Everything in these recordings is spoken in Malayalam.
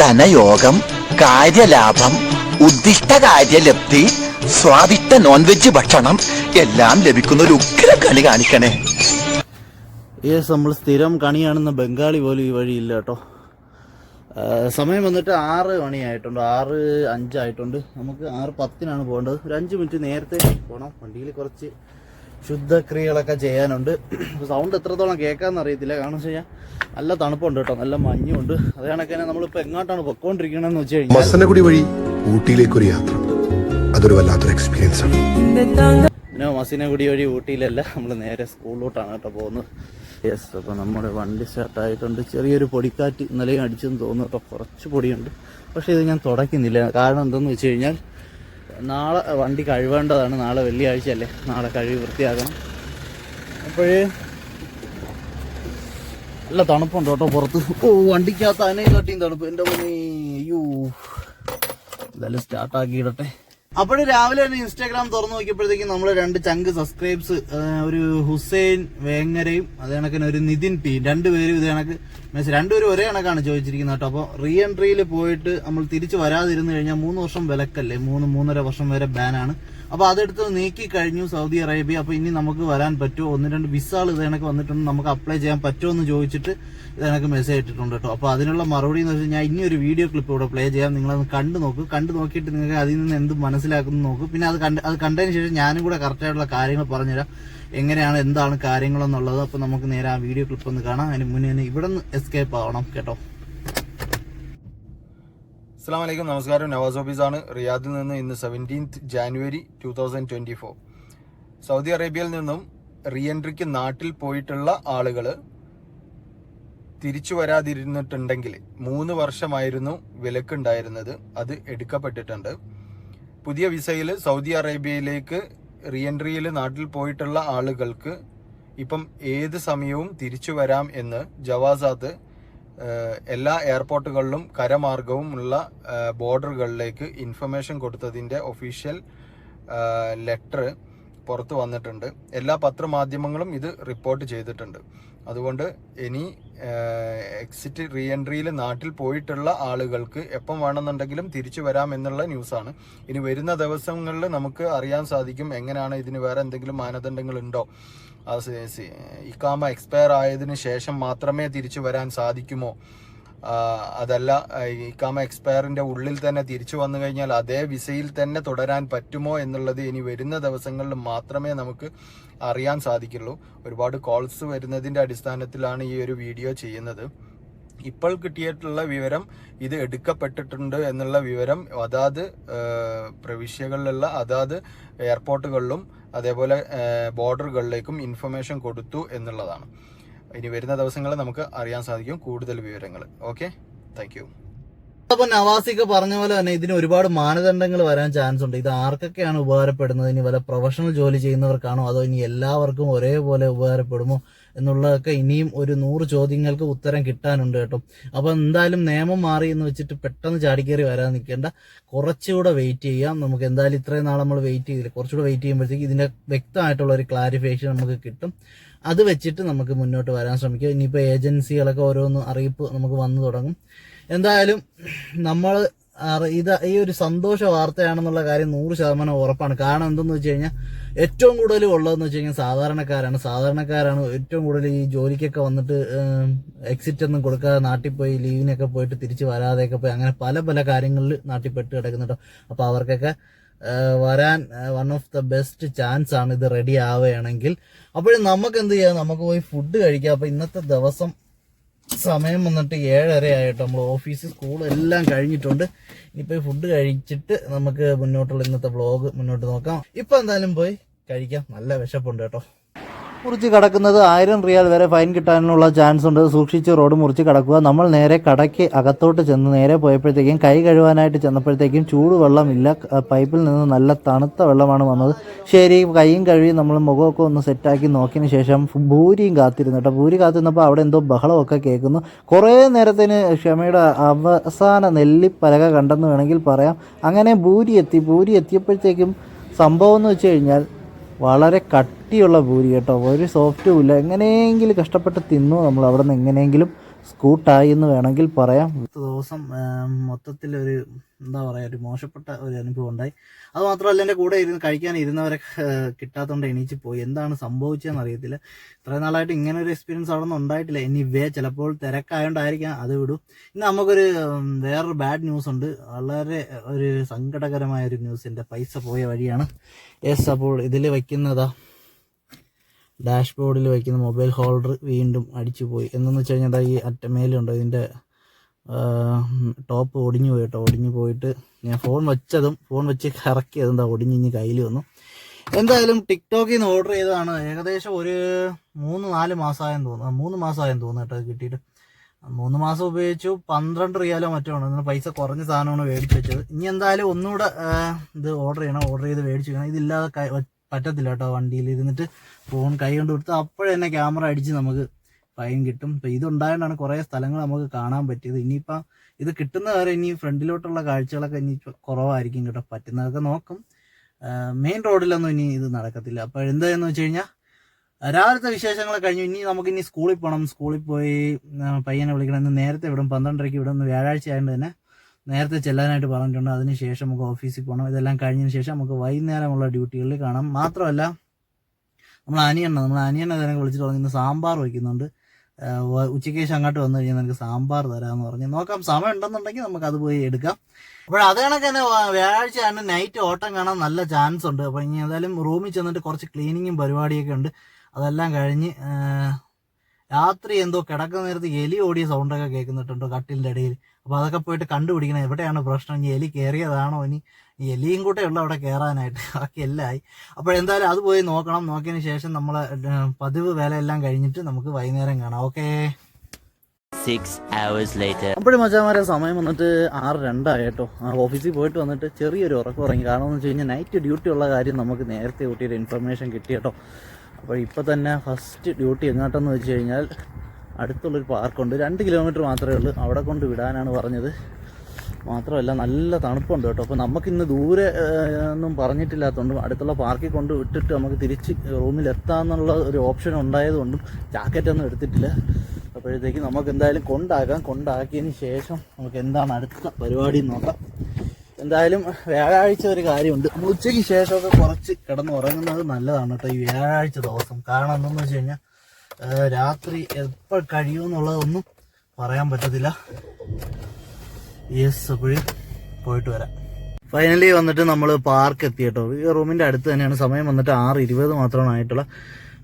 ധനയോഗം കാര്യലാഭം ഉദ്ദിഷ്ട കാര്യലബ്ധി സ്വാദിഷ്ട നോൺ വെജ് ഭക്ഷണം എല്ലാം ലഭിക്കുന്ന ഒരു ഉഗ്ര കളി കാണിക്കണേ. യെസ് നമ്മൾ സ്ഥിരം കണിയാണെന്ന ബംഗാളി പോലും ഈ വഴിയില്ല കേട്ടോ. സമയം വന്നിട്ട് ആറ് മണിയായിട്ടുണ്ട്. ആറ് അഞ്ചായിട്ടുണ്ട് നമുക്ക് ആറ് പത്തിനാണ് പോകേണ്ടത്. ഒരു അഞ്ച് മിനിറ്റ് നേരത്തെ പോകണം വണ്ടിയിൽ കുറച്ച് ശുദ്ധക്രിയകളൊക്കെ ചെയ്യാനുണ്ട്. സൗണ്ട് എത്രത്തോളം കേൾക്കാമെന്ന് അറിയത്തില്ല. കാരണം വെച്ച് കഴിഞ്ഞാൽ നല്ല തണുപ്പുണ്ട് കേട്ടോ. നല്ല മഞ്ഞുണ്ട് അത് കണക്ക് തന്നെ നമ്മളിപ്പോൾ എങ്ങോട്ടാണ് പൊക്കോണ്ടിരിക്കണമെന്ന് വെച്ച് കഴിഞ്ഞാൽ മസനഗുഡി വഴി ഊട്ടിയിലേക്കൊരു യാത്ര. അതൊരു വല്ലാത്തൊരു എക്സ്പീരിയൻസ് ആണ്. പിന്നെ മസീനഗുഡി വഴി ഊട്ടിയിലല്ല നമ്മൾ നേരെ സ്കൂളിലോട്ടാണ് കേട്ടോ പോകുന്നത്. യെസ് അപ്പോൾ നമ്മുടെ വണ്ടി സ്റ്റാർട്ടായിട്ടുണ്ട് ചെറിയൊരു പൊടിക്കാറ്റ് ഇന്നലെയും അടിച്ചെന്ന് തോന്നുന്നു കേട്ടോ. കുറച്ച് പൊടിയുണ്ട്. പക്ഷേ ഇത് ഞാൻ തുടയ്ക്കുന്നില്ല. കാരണം എന്തെന്ന് വെച്ച് കഴിഞ്ഞാൽ നാളെ വണ്ടി കഴുകേണ്ടതാണ് നാളെ വെള്ളിയാഴ്ച അല്ലേ നാളെ കഴുകി വൃത്തിയാക്കണം. അപ്പോഴേ നല്ല തണുപ്പുണ്ട് കേട്ടോ പുറത്ത്. ഓ വണ്ടിക്കകത്ത് അതിനെ കാട്ടിയും തണുപ്പ്. എന്റെ മോനെ അയ്യോ. എന്തായാലും സ്റ്റാർട്ടാക്കി ഇടട്ടെ. അപ്പോഴും രാവിലെ തന്നെ ഇൻസ്റ്റാഗ്രാം തുറന്നു നോക്കിയപ്പോഴത്തേക്കും നമ്മൾ രണ്ട് ചങ്ക് സബ്സ്ക്രൈബ്സ് ഒരു ഹുസൈൻ വേങ്ങരയും അത് കണക്കിന് ഒരു നിതിൻ പി. രണ്ടുപേരും ഇത് കണക്ക് മെസ്സേജ് രണ്ടുപേരും ഒരേ കണക്കാണ് ചോദിച്ചിരിക്കുന്നത് കേട്ടോ. അപ്പോൾ റീ എൻട്രിയിൽ പോയിട്ട് നമ്മൾ തിരിച്ചു വരാതിരുന്നു കഴിഞ്ഞാൽ മൂന്ന് വർഷം വിലക്കല്ലേ? മൂന്ന് മൂന്നര വർഷം വരെ ബാനാണ് അപ്പോൾ അതെടുത്ത് നീക്കി കഴിഞ്ഞു സൗദി അറേബ്യ. അപ്പോൾ ഇനി നമുക്ക് വരാൻ പറ്റുമോ? ഒന്ന് രണ്ട് വിസകൾ ഇത് കണക്ക് വന്നിട്ടുണ്ട്. നമുക്ക് അപ്ലൈ ചെയ്യാൻ പറ്റുമോ എന്ന് ചോദിച്ചിട്ട് ഇത് കണക്ക് മെസ്സേജ് ഇട്ടിട്ടുണ്ട് കേട്ടോ. അപ്പോൾ അതിനുള്ള മറുപടി എന്ന് വെച്ചാൽ ഞാൻ ഇനി ഒരു വീഡിയോ ക്ലിപ്പ് ഇവിടെ പ്ലേ ചെയ്യാം. നിങ്ങളത് കണ്ടു നോക്ക്. കണ്ടു നോക്കിയിട്ട് നിങ്ങൾക്ക് അതിൽ നിന്ന് എന്ത് മനസ്സിലാക്കുന്നു നോക്ക്. പിന്നെ അത് കണ്ട് അത് കണ്ടതിന് ശേഷം ഞാനും കൂടെ കറക്റ്റായിട്ടുള്ള കാര്യങ്ങൾ പറഞ്ഞുതരാം. എങ്ങനെയാണ് എന്താണ് കാര്യങ്ങളെന്നുള്ളത്. അപ്പോൾ നമുക്ക് നേരെ ആ വീഡിയോ ക്ലിപ്പ് ഒന്ന് കാണാം. അതിന് മുന്നേ ഇവിടെ നിന്ന് എസ്കേപ്പ് ആവണം കേട്ടോ. അസ്സാം വലൈക്കും നമസ്കാരം. നവാസ് ഓഫീസാണ്. റിയാദിൽ നിന്ന് ഇന്ന് seventeenth January two thousand twenty four Saudi അറേബ്യയിൽ നിന്നും റീഎൻട്രിക്ക് നാട്ടിൽ പോയിട്ടുള്ള ആളുകൾ തിരിച്ചു വരാതിരുന്നിട്ടുണ്ടെങ്കിൽ മൂന്ന് വർഷമായിരുന്നു വിലക്കുണ്ടായിരുന്നത്. അത് എടുക്കപ്പെട്ടിട്ടുണ്ട്. പുതിയ വിസയിൽ സൗദി അറേബ്യയിലേക്ക് റീഎൻട്രിയിൽ നാട്ടിൽ പോയിട്ടുള്ള ആളുകൾക്ക് ഇപ്പം ഏത് സമയവും തിരിച്ചു വരാം എന്ന് ജവാസാത്ത് എല്ലാ എയർപോർട്ടുകളിലും കരമാർഗവും ഉള്ള ബോർഡറുകളിലേക്ക് ഇൻഫർമേഷൻ കൊടുത്തതിന്റെ ഒഫീഷ്യൽ ലെറ്റർ പുറത്തു വന്നിട്ടുണ്ട്. എല്ലാ പത്രമാധ്യമങ്ങളും ഇത് റിപ്പോർട്ട് ചെയ്തിട്ടുണ്ട്. അതുകൊണ്ട് ഇനി എക്സിറ്റ് റീ എൻട്രിയിൽ നാട്ടിൽ പോയിട്ടുള്ള ആളുകൾക്ക് എപ്പം വേണമെന്നുണ്ടെങ്കിലും തിരിച്ചു വരാം എന്നുള്ള ന്യൂസാണ്. ഇനി വരുന്ന ദിവസങ്ങളിൽ നമുക്ക് അറിയാൻ സാധിക്കും എങ്ങനെയാണ് ഇതിന് വേറെ എന്തെങ്കിലും മാനദണ്ഡങ്ങൾ ഉണ്ടോ. ഇക്കാമ എക്സ്പയർ ആയതിനു ശേഷം മാത്രമേ തിരിച്ചു വരാൻ സാധിക്കുമോ. അതല്ല ഇക്കാമ എക്സ്പയറിന്റെ ഉള്ളിൽ തന്നെ തിരിച്ചു വന്നു കഴിഞ്ഞാൽ അതേ വിസയിൽ തന്നെ തുടരാൻ പറ്റുമോ എന്നുള്ളത് ഇനി വരുന്ന ദിവസങ്ങളിൽ മാത്രമേ നമുക്ക് അറിയാൻ സാധിക്കുള്ളൂ. ഒരുപാട് കോൾസ് വരുന്നതിന്റെ അടിസ്ഥാനത്തിലാണ് ഈ ഒരു വീഡിയോ ചെയ്യുന്നത്. ഇപ്പോൾ കിട്ടിയിട്ടുള്ള വിവരം ഇത് എടുക്കപ്പെട്ടിട്ടുണ്ട് എന്നുള്ള വിവരം അതാത് പ്രവിശ്യകളിലുള്ള അതാത് എയർപോർട്ടുകളിലും അതേപോലെ ബോർഡറുകളിലേക്കും ഇൻഫർമേഷൻ കൊടുത്തു എന്നുള്ളതാണ്. ഇനി വരുന്ന ദിവസങ്ങളിൽ നമുക്ക് അറിയാൻ സാധിക്കും കൂടുതൽ വിവരങ്ങൾ. ഓക്കെ താങ്ക് അപ്പൊ നവാസിക്ക് പറഞ്ഞ പോലെ തന്നെ ഇതിന് ഒരുപാട് മാനദണ്ഡങ്ങൾ വരാൻ ചാൻസ് ഉണ്ട്. ഇത് ആർക്കൊക്കെയാണ് ഉപകാരപ്പെടുന്നത്? ഇനി വല്ല പ്രൊഫഷണൽ ജോലി ചെയ്യുന്നവർക്കാണോ? അതോ ഇനി എല്ലാവർക്കും ഒരേപോലെ ഉപകാരപ്പെടുമോ? എന്നുള്ളതൊക്കെ ഇനിയും ഒരു നൂറ് ചോദ്യങ്ങൾക്ക് ഉത്തരം കിട്ടാനുണ്ട് കേട്ടോ. അപ്പൊ എന്തായാലും നിയമം മാറി എന്ന് വെച്ചിട്ട് പെട്ടെന്ന് ചാടിക്കേറി വരാൻ നിൽക്കേണ്ട. കുറച്ചുകൂടെ വെയിറ്റ് ചെയ്യാം. നമുക്ക് എന്തായാലും ഇത്രയും നാൾ നമ്മൾ വെയിറ്റ് ചെയ്തില്ല. കുറച്ചുകൂടെ വെയിറ്റ് ചെയ്യുമ്പോഴത്തേക്ക് ഇതിന്റെ വ്യക്തമായിട്ടുള്ള ഒരു ക്ലാരിഫിക്കേഷൻ നമുക്ക് കിട്ടും. അത് വെച്ചിട്ട് നമുക്ക് മുന്നോട്ട് വരാൻ ശ്രമിക്കാം. ഇനിയിപ്പോൾ ഏജൻസികളൊക്കെ ഓരോന്ന് അറിയിപ്പ് നമുക്ക് വന്നു തുടങ്ങും. എന്തായാലും നമ്മൾ ഇത് ഈ ഒരു സന്തോഷ വാർത്തയാണെന്നുള്ള കാര്യം നൂറ് ശതമാനം ഉറപ്പാണ്. കാരണം എന്തെന്ന് വെച്ച് കഴിഞ്ഞാൽ ഏറ്റവും കൂടുതൽ ഉള്ളതെന്ന് വെച്ച് കഴിഞ്ഞാൽ സാധാരണക്കാരാണ്. സാധാരണക്കാരാണ് ഏറ്റവും കൂടുതൽ ഈ ജോലിക്കൊക്കെ വന്നിട്ട് എക്സിറ്റ് ഒന്നും കൊടുക്കാതെ നാട്ടിൽ പോയി ലീവിനൊക്കെ പോയിട്ട് തിരിച്ച് വരാതെയൊക്കെ പോയി അങ്ങനെ പല പല കാര്യങ്ങളിൽ നാട്ടിൽ പെട്ട് കിടക്കുന്നുണ്ടോ. അപ്പോൾ അവർക്കൊക്കെ വരാൻ one of the best chance ആണ് ഇത് റെഡി ആവുകയാണെങ്കിൽ. അപ്പോഴും നമുക്ക് എന്ത് ചെയ്യാം? നമുക്ക് പോയി ഫുഡ് കഴിക്കാം. അപ്പോൾ ഇന്നത്തെ ദിവസം സമയം വന്നിട്ട് ഏഴര ആയിട്ട് നമ്മൾ ഓഫീസ് സ്കൂൾ എല്ലാം കഴിഞ്ഞിട്ടുണ്ട്. ഇനിയിപ്പോൾ ഫുഡ് കഴിച്ചിട്ട് നമുക്ക് മുന്നോട്ടുള്ള ഇന്നത്തെ വ്ളോഗ് മുന്നോട്ട് നോക്കാം. ഇപ്പൊ എന്തായാലും പോയി കഴിക്കാം. നല്ല വിശപ്പുണ്ട് കേട്ടോ. മുറിച്ച് കടക്കുന്നത് ആയിരം റിയാൽ വരെ ഫൈൻ കിട്ടാനുള്ള ചാൻസ് ഉണ്ട്. സൂക്ഷിച്ച് റോഡ് മുറിച്ച് കടക്കുക. നമ്മൾ നേരെ കടയ്ക്ക് അകത്തോട്ട് ചെന്ന് നേരെ പോയപ്പോഴത്തേക്കും കൈ കഴുവാനായിട്ട് ചെന്നപ്പോഴത്തേക്കും ചൂടുവെള്ളമില്ല. ഇല്ല പൈപ്പിൽ നിന്ന് നല്ല തണുത്ത വെള്ളമാണ് വന്നത്. ശരി കൈയും കഴുകി നമ്മൾ മുഖമൊക്കെ ഒന്ന് സെറ്റാക്കി നോക്കിയതിന് ശേഷം ഭൂരിയും കാത്തിരുന്നു കേട്ടോ. ഭൂരി കാത്തിരുന്നപ്പോൾ അവിടെ എന്തോ ബഹളമൊക്കെ കേൾക്കുന്നു. കുറേ നേരത്തിന് ക്ഷമയുടെ അവസാന നെല്ലിപ്പലക കണ്ടെന്ന് വേണമെങ്കിൽ പറയാം. അങ്ങനെ ഭൂരി എത്തി. ഭൂരി എത്തിയപ്പോഴത്തേക്കും സംഭവം എന്ന് വെച്ച് കഴിഞ്ഞാൽ വളരെ കട്ടിയുള്ള പൂരി കേട്ടോ. ഒരു സോഫ്റ്റും ഇല്ല. എങ്ങനെയെങ്കിലും കഷ്ടപ്പെട്ട് തിന്നു നമ്മൾ അവിടെ നിന്ന് എങ്ങനെയെങ്കിലും സ്കൂട്ടായി എന്ന് വേണമെങ്കിൽ പറയാം. പത്ത് ദിവസം മൊത്തത്തിൽ ഒരു എന്താ പറയുക ഒരു മോശപ്പെട്ട ഒരു അനുഭവം ഉണ്ടായി. അത് മാത്രമല്ല എന്റെ കൂടെ ഇരുന്ന് കഴിക്കാൻ ഇരുന്നവരെ കിട്ടാത്തതുകൊണ്ട് എണീച്ച് പോയി. എന്താണ് സംഭവിച്ചതെന്ന് അറിയത്തില്ല. ഇത്രയും നാളായിട്ട് ഇങ്ങനെ ഒരു എക്സ്പീരിയൻസ് അവിടെ നിന്ന് ഉണ്ടായിട്ടില്ല. ഇനി വേ ചിലപ്പോൾ തിരക്കായോണ്ടായിരിക്കാം. അത് വിടും. ഇന്ന് നമുക്കൊരു വേറൊരു ബാഡ് ന്യൂസ് ഉണ്ട്. വളരെ ഒരു സങ്കടകരമായ ഒരു ന്യൂസ് എന്റെ പൈസ പോയ വഴിയാണ്. യെസ് അപ്പോൾ ഇതിൽ വയ്ക്കുന്നതാ. ഡാഷ്ബോർഡിൽ വയ്ക്കുന്ന മൊബൈൽ ഹോൾഡർ വീണ്ടും അടിച്ചു പോയി എന്നു വെച്ച് കഴിഞ്ഞാൽ ഈ അറ്റ മേലുണ്ടോ ഇതിന്റെ ടോപ്പ് ഒടിഞ്ഞു പോയി കേട്ടോ. ഒടിഞ്ഞു പോയിട്ട് ഞാൻ ഫോൺ വെച്ചതും ഫോൺ വെച്ച് കറക്കിയതും എന്താ ഒടിഞ്ഞ് ഇനി കയ്യിൽ വന്നു. എന്തായാലും ടിക്ടോക്കിൽ നിന്ന് ഓർഡർ ചെയ്തതാണ് ഏകദേശം ഒരു മൂന്ന് നാല് മാസമായെന്ന് തോന്നുന്നു. മൂന്ന് മാസമായെന്ന് തോന്നുന്നു കേട്ടോ കിട്ടിയിട്ട്. മൂന്ന് മാസം ഉപയോഗിച്ചു. പന്ത്രണ്ട് റിയാലോ മറ്റോ ആണ്. പൈസ കുറഞ്ഞ സാധനമാണ് മേടിച്ച് വെച്ചത്. ഇനി എന്തായാലും ഒന്നുകൂടെ ഇത് ഓർഡർ ചെയ്യണം. ഓർഡർ ചെയ്ത് മേടിച്ച് വെക്കണം. ഇതില്ലാതെ പറ്റത്തില്ല കേട്ടോ വണ്ടിയിൽ ഇരുന്നിട്ട് ഫോൺ കൈ കൊണ്ട് കൊടുത്ത് അപ്പോഴേ തന്നെ ക്യാമറ അടിച്ച് നമുക്ക് ഫൈൻ കിട്ടും. അപ്പം ഇതുണ്ടായതുകൊണ്ടാണ് കുറേ സ്ഥലങ്ങൾ നമുക്ക് കാണാൻ പറ്റിയത്. ഇനിയിപ്പം ഇത് കിട്ടുന്ന വരെ ഇനി ഫ്രണ്ടിലോട്ടുള്ള കാഴ്ചകളൊക്കെ ഇനി കുറവായിരിക്കും കേട്ടോ. പറ്റുന്നതൊക്കെ നോക്കും. മെയിൻ റോഡിലൊന്നും ഇനി ഇത് നടക്കത്തില്ല. അപ്പോൾ എന്തായെന്ന് വെച്ച് കഴിഞ്ഞാൽ രാവിലത്തെ വിശേഷങ്ങൾ കഴിഞ്ഞു. ഇനി നമുക്ക് ഇനി സ്കൂളിൽ പോകണം സ്കൂളിൽ പോയി പയ്യനെ വിളിക്കണം. ഇന്ന് നേരത്തെ വിടും. പന്ത്രണ്ടരയ്ക്ക് വിടും. വ്യാഴാഴ്ച ആയതുകൊണ്ട് തന്നെ നേരത്തെ ചെല്ലാനായിട്ട് പറഞ്ഞിട്ടുണ്ട്. അതിനുശേഷം നമുക്ക് ഓഫീസിൽ പോകണം ഇതെല്ലാം കഴിഞ്ഞതിന് ശേഷം നമുക്ക് വൈകുന്നേരമുള്ള ഡ്യൂട്ടികളിൽ കാണാം. മാത്രമല്ല നമ്മൾ അനിയണ്ണ നമ്മൾ അനിയണ്ണ തന്നെ വിളിച്ചിട്ട് പറഞ്ഞു ഇന്ന് സാമ്പാർ വയ്ക്കുന്നുണ്ട്. ഉച്ചയ്ക്ക് ശേഷം അങ്ങോട്ട് വന്നു കഴിഞ്ഞാൽ നിനക്ക് സാമ്പാർ തരാമെന്ന് പറഞ്ഞു. നോക്കാം സമയം ഉണ്ടെന്നുണ്ടെങ്കിൽ നമുക്ക് അത് പോയി എടുക്കാം. അപ്പോൾ അത് കണക്ക് തന്നെ വ്യാഴാഴ്ച തന്നെ നൈറ്റ് ഓട്ടം കാണാൻ നല്ല ചാൻസ് ഉണ്ട്. അപ്പോൾ ഇനി എന്തായാലും റൂമിൽ ചെന്നിട്ട് കുറച്ച് ക്ലീനിങ്ങും പരിപാടിയൊക്കെ ഉണ്ട്. അതെല്ലാം കഴിഞ്ഞ് രാത്രി എന്തോ കിടക്കുന്ന നേരത്ത് എലി ഓടിയ സൗണ്ടൊക്കെ കേൾക്കുന്നുണ്ടോ കട്ടിലിന്റെ ഇടയിൽ? അപ്പോൾ അതൊക്കെ പോയിട്ട് കണ്ടുപിടിക്കണം. എവിടെയാണ് പ്രശ്നം? ഇനി എലി കയറിയതാണോ ഇനി? ഈ എലിയും കൂടെ ഉള്ള അവിടെ കയറാനായിട്ട് ബാക്കി എല്ലായി. അപ്പോഴെന്തായാലും അപ്പോൾ എന്തായാലും അത് പോയി നോക്കണം. നോക്കിയതിന് ശേഷം നമ്മൾ പതിവ് വേലയെല്ലാം എല്ലാം കഴിഞ്ഞിട്ട് നമുക്ക് വൈകുന്നേരം കാണാം. ഓക്കേ. Six hours later. അപ്പോഴും മച്ചാമാരെ സമയം വന്നിട്ട് ആറ് രണ്ടായി കേട്ടോ ആ ഓഫീസിൽ പോയിട്ട് വന്നിട്ട് ചെറിയൊരു ഉറക്കം ഉറങ്ങി. കാരണം എന്ന് വെച്ച് കഴിഞ്ഞാൽ നൈറ്റ് ഡ്യൂട്ടി ഉള്ള കാര്യം നമുക്ക് നേരത്തെ കൂട്ടിയൊരു ഇൻഫർമേഷൻ കിട്ടി കേട്ടോ അപ്പോൾ ഇപ്പോൾ തന്നെ ഫസ്റ്റ് ഡ്യൂട്ടി എങ്ങോട്ടെന്ന് വെച്ച് കഴിഞ്ഞാൽ അടുത്തുള്ളൊരു പാർക്കുണ്ട്. രണ്ട് കിലോമീറ്റർ മാത്രമേ ഉള്ളൂ. അവിടെ കൊണ്ട് വിടാനാണ് പറഞ്ഞത്. മാത്രമല്ല നല്ല തണുപ്പുണ്ട് കേട്ടോ. അപ്പോൾ നമുക്കിന്ന് ദൂരെ ഒന്നും പറഞ്ഞിട്ടില്ലാത്തതുകൊണ്ടും അടുത്തുള്ള പാർക്കിൽ കൊണ്ട് വിട്ടിട്ട് നമുക്ക് തിരിച്ച് റൂമിൽ എത്താമെന്നുള്ള ഒരു ഓപ്ഷൻ ഉണ്ടായതുകൊണ്ടും ജാക്കറ്റൊന്നും എടുത്തിട്ടില്ല. അപ്പോഴത്തേക്ക് നമുക്ക് എന്തായാലും കൊണ്ടാക്കാം കൊണ്ടാക്കിയതിന് ശേഷം നമുക്ക് എന്താണ് അടുത്ത പരിപാടി നോക്കാം. എന്തായാലും വ്യാഴാഴ്ച ഒരു കാര്യമുണ്ട്. നമ്മൾ ഉച്ചയ്ക്ക് ശേഷമൊക്കെ കുറച്ച് കിടന്ന് ഉറങ്ങുന്നത് നല്ലതാണ് കേട്ടോ ഈ വ്യാഴാഴ്ച ദിവസം. കാരണം എന്താണെന്ന് വെച്ച് കഴിഞ്ഞാൽ രാത്രി എപ്പോൾ കഴിയുമെന്നുള്ളതൊന്നും പറയാൻ പറ്റത്തില്ല. യെസ് അപ്പോഴും പോയിട്ട് വരാം. ഫൈനലി വന്നിട്ട് നമ്മൾ പാർക്ക് എത്തി കേട്ടോ. ഈ റൂമിന്റെ അടുത്ത് തന്നെയാണ്. സമയം വന്നിട്ട് ആറ് ഇരുപത് മാത്രമാണ് ആയിട്ടുള്ള.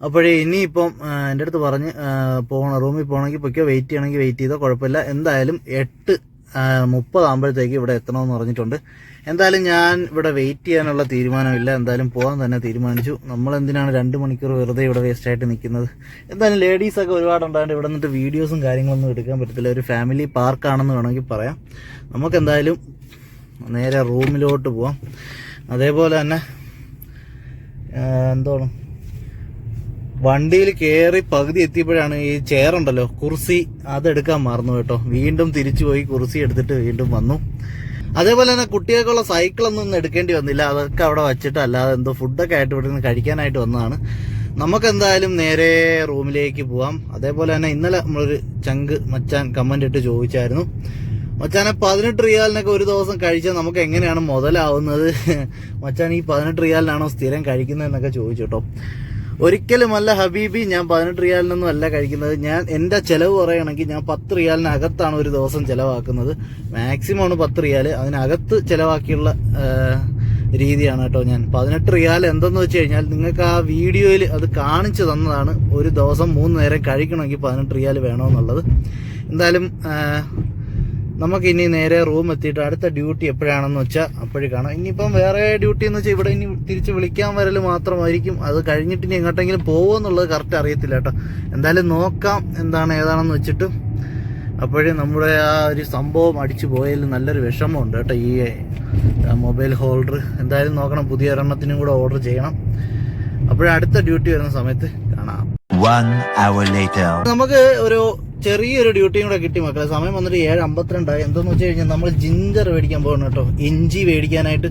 അപ്പോഴേ ഇനിയിപ്പം എന്റെ അടുത്ത് പറഞ്ഞ് പോകണം. റൂമിൽ പോകണമെങ്കിൽ പൊയ്ക്കോ വെയിറ്റ് ചെയ്യണമെങ്കിൽ വെയിറ്റ് ചെയ്തോ കുഴപ്പമില്ല. എന്തായാലും എട്ട് മുപ്പതാകുമ്പോഴത്തേക്ക് ഇവിടെ എത്തണമെന്ന് പറഞ്ഞിട്ടുണ്ട്. എന്തായാലും ഞാൻ ഇവിടെ വെയിറ്റ് ചെയ്യാനുള്ള തീരുമാനമില്ല. എന്തായാലും പോകാൻ തന്നെ തീരുമാനിച്ചു. നമ്മൾ എന്തിനാണ് രണ്ട് മണിക്കൂർ വെറുതെ ഇവിടെ വേസ്റ്റ് ആയിട്ട് നിൽക്കുന്നത്? എന്തായാലും ലേഡീസൊക്കെ ഒക്കെ ഒരുപാടുണ്ടായിട്ട് ഇവിടെ നിന്നിട്ട് വീഡിയോസും കാര്യങ്ങളൊന്നും എടുക്കാൻ പറ്റത്തില്ല. ഒരു ഫാമിലി പാർക്കാണെന്ന് വേണമെങ്കിൽ പറയാം. നമുക്ക് എന്തായാലും നേരെ റൂമിലോട്ട് പോവാം. അതേപോലെ തന്നെ എന്താണ്? വണ്ടിയിൽ കയറി പകുതി എത്തിയപ്പോഴാണ് ഈ ചെയർ ഉണ്ടല്ലോ കുർസി അതെടുക്കാൻ മറന്നു കേട്ടോ. വീണ്ടും തിരിച്ചു പോയി കുർസി എടുത്തിട്ട് വീണ്ടും വന്നു. അതേപോലെ തന്നെ കുട്ടികൾക്കുള്ള സൈക്കിളൊന്നും ഒന്നും എടുക്കേണ്ടി വന്നില്ല. അതൊക്കെ അവിടെ വച്ചിട്ട് അല്ലാതെ എന്തോ ഫുഡൊക്കെ ആയിട്ട് ഇവിടെ നിന്ന് കഴിക്കാനായിട്ട് വന്നതാണ്. നമുക്ക് എന്തായാലും നേരെ റൂമിലേക്ക് പോവാം. അതേപോലെ തന്നെ ഇന്നലെ നമ്മളൊരു ചങ്ക് മച്ചാൻ കമന്റ് ഇട്ട് ചോദിച്ചായിരുന്നു. മച്ചാനെ പതിനെട്ട് റിയാലിനൊക്കെ ഒരു ദിവസം കഴിച്ചാൽ നമുക്ക് എങ്ങനെയാണ് മുതലാവുന്നത്? മച്ചാൻ ഈ പതിനെട്ട് റിയാലിനാണോ സ്ഥിരം കഴിക്കുന്നതെന്നൊക്കെ ചോദിച്ചു കേട്ടോ. ഒരിക്കലുമല്ല ഹബീബി ഞാൻ പതിനെട്ട് റിയാലിനൊന്നും അല്ല കഴിക്കുന്നത്. ഞാൻ എന്റെ ചെലവ് പറയുകയാണെങ്കിൽ ഞാൻ പത്ത് റിയാലിനകത്താണ് ഒരു ദിവസം ചെലവാക്കുന്നത്. മാക്സിമം ആണ് പത്ത് റിയാൽ അതിനകത്ത് ചെലവാക്കിയുള്ള രീതിയാണ് കേട്ടോ ഞാൻ. പതിനെട്ട് റിയാൽ എന്തെന്ന് വെച്ച് കഴിഞ്ഞാൽ നിങ്ങൾക്ക് ആ വീഡിയോയിൽ അത് കാണിച്ചു തന്നതാണ് ഒരു ദിവസം മൂന്ന് നേരം കഴിക്കണമെങ്കിൽ പതിനെട്ട് റിയാൽ വേണമെന്നുള്ളത്. എന്തായാലും നമുക്ക് ഇനി നേരെ റൂം എത്തിയിട്ട് അടുത്ത ഡ്യൂട്ടി എപ്പോഴാണെന്ന് വെച്ചാൽ അപ്പോഴേ കാണാം. ഇനിയിപ്പം വേറെ ഡ്യൂട്ടി എന്ന് വെച്ചാൽ ഇവിടെ ഇനി തിരിച്ച് വിളിക്കാൻ വരൽ മാത്രമായിരിക്കും. അത് കഴിഞ്ഞിട്ട് ഇനി എങ്ങോട്ടെങ്കിലും പോകുമോ എന്നുള്ളത് കറക്റ്റ് അറിയത്തില്ല കേട്ടോ. എന്തായാലും നോക്കാം എന്താണ് ഏതാണെന്ന് വെച്ചിട്ട്. അപ്പോഴേ നമ്മുടെ ആ ഒരു സംഭവം അടിച്ചു പോയതിൽ നല്ലൊരു വിഷമമുണ്ട് കേട്ടോ ഈ മൊബൈൽ ഹോൾഡർ എന്തായാലും നോക്കണം പുതിയ ഒരെണ്ണത്തിനും കൂടെ ഓർഡർ ചെയ്യണം. അപ്പോഴേ അടുത്ത ഡ്യൂട്ടി വരുന്ന സമയത്ത് കാണാം. നമുക്ക് ഒരു ചെറിയൊരു ഡ്യൂട്ടിയും കൂടെ കിട്ടി മക്കളെ. സമയം വന്നിട്ട് ഏഴ് അമ്പത്തിരണ്ടായി എന്തെന്ന് വെച്ച് കഴിഞ്ഞാൽ നമ്മൾ ജിഞ്ചർ മേടിക്കാൻ പോകണം കേട്ടോ. ഇഞ്ചി മേടിക്കാനായിട്ട്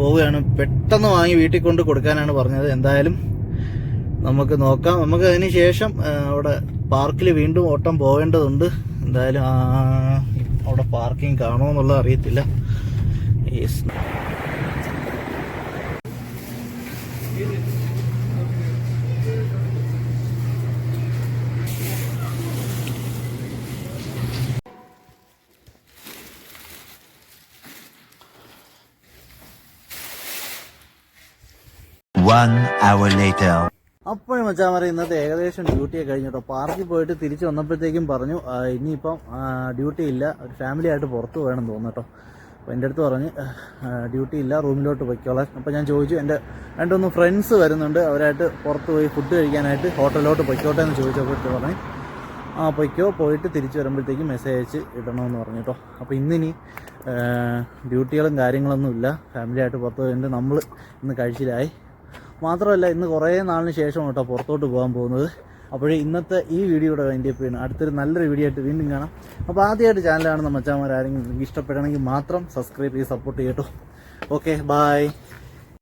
പോവുകയാണ്. പെട്ടെന്ന് വാങ്ങി വീട്ടിൽ കൊണ്ട് കൊടുക്കാനാണ് പറഞ്ഞത്. എന്തായാലും നമുക്ക് നോക്കാം. നമുക്ക് അതിന് ശേഷം അവിടെ പാർക്കിൽ വീണ്ടും ഓട്ടം പോകേണ്ടതുണ്ട് എന്തായാലും അവിടെ പാർക്കിംഗ് കാണുമോ എന്നുള്ളത് അറിയത്തില്ല. Yes One hour later. അപ്പോഴും മച്ചാൻ പറയും ഇന്നത്തെ ഏകദേശം ഡ്യൂട്ടി കഴിഞ്ഞു കേട്ടോ പാർക്കിൽ പോയിട്ട് തിരിച്ച് വന്നപ്പോഴത്തേക്കും പറഞ്ഞു ഇനിയിപ്പം ഡ്യൂട്ടി ഇല്ല. ഒരു ഫാമിലി ആയിട്ട് പുറത്ത് പോകണം തോന്നുന്നു കേട്ടോ അപ്പോൾ എന്റെ അടുത്ത് പറഞ്ഞ് ഡ്യൂട്ടി ഇല്ല റൂമിലോട്ട് പൊയ്ക്കോളാം. അപ്പോൾ ഞാൻ ചോദിച്ചു എന്റെ രണ്ടൊന്ന് ഫ്രണ്ട്സ് വരുന്നുണ്ട്. അവരായിട്ട് പുറത്ത് പോയി ഫുഡ് കഴിക്കാനായിട്ട് ഹോട്ടലിലോട്ട് പൊയ്ക്കോട്ടെ എന്ന് ചോദിച്ചപ്പോഴത്തെ പറഞ്ഞു ആ പൊയ്ക്കോ. പോയിട്ട് തിരിച്ച് വരുമ്പോഴത്തേക്കും മെസ്സേജ് അയച്ച് ഇടണമെന്ന് പറഞ്ഞു കേട്ടോ അപ്പോൾ ഇന്നിനി ഡ്യൂട്ടികളും കാര്യങ്ങളൊന്നും ഇല്ല. ഫാമിലി ആയിട്ട് പുറത്ത് പോയിട്ട് നമ്മൾ ഇന്ന് കഴിച്ചിലായി. മാത്രമല്ല ഇന്ന് കുറേ നാളിന് ശേഷം കേട്ടോ പുറത്തോട്ട് പോകാൻ പോകുന്നത്. അപ്പോഴേ ഇന്നത്തെ ഈ വീഡിയോയുടെ വേണ്ടി ചെയ്യുന്നു അടുത്തൊരു നല്ലൊരു വീഡിയോ ആയിട്ട് വീണ്ടും കാണാം. അപ്പോൾ ആദ്യമായിട്ട് ചാനലാണ് കാണുന്ന മച്ചാന്മാർ ആരെങ്കിലും ഇഷ്ടപ്പെടണമെങ്കിൽ മാത്രം സബ്സ്ക്രൈബ് ചെയ്ത് സപ്പോർട്ട് ചെയ്യട്ടോ. Okay bye